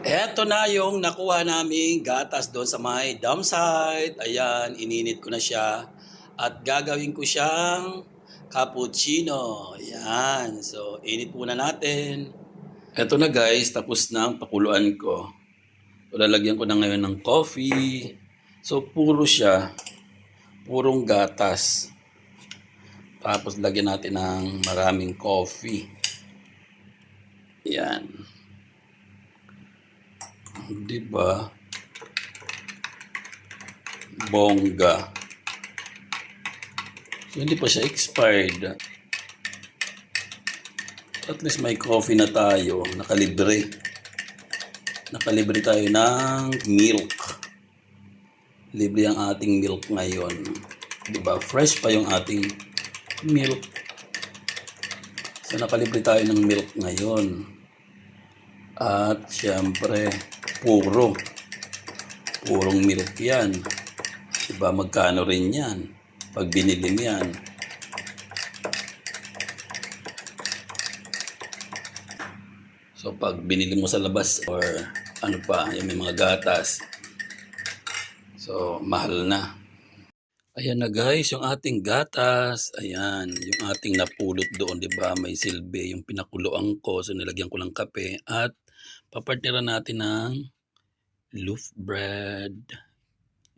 Eto na yung nakuha naming gatas doon sa may dam site. Ayan, ininit ko na siya. At gagawin ko siyang cappuccino. Ayan. So, init muna natin. Eto na guys, tapos na ang pakuluan ko. So, lalagyan ko na ngayon ng coffee. So, puro siya. Purong gatas. Tapos, lagyan natin ng maraming coffee. Ayan. Di ba? Bongga. Hindi pa siya expired. At least may coffee na tayo. Nakalibre. Nakalibre tayo ng milk. Libre ang ating milk ngayon. Di ba? Fresh pa yung ating milk. So, nakalibre tayo ng milk ngayon. At syempre, puro. Purong milk yan. Diba magkano rin yan? Pag binili mo yan. So pag binili mo sa labas or ano pa, yung may mga gatas. So mahal na. Ayan na guys, yung ating gatas. Ayan, yung ating napulot doon, 'di ba? May silbi yung pinakuluan ko, so nilagyan ko ng kape at papartneran natin ng loaf bread.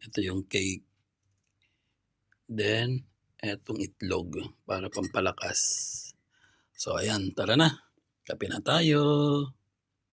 Ito yung cake. Then, etong itlog para pampalakas. So, ayan, tara na. Kape na tayo.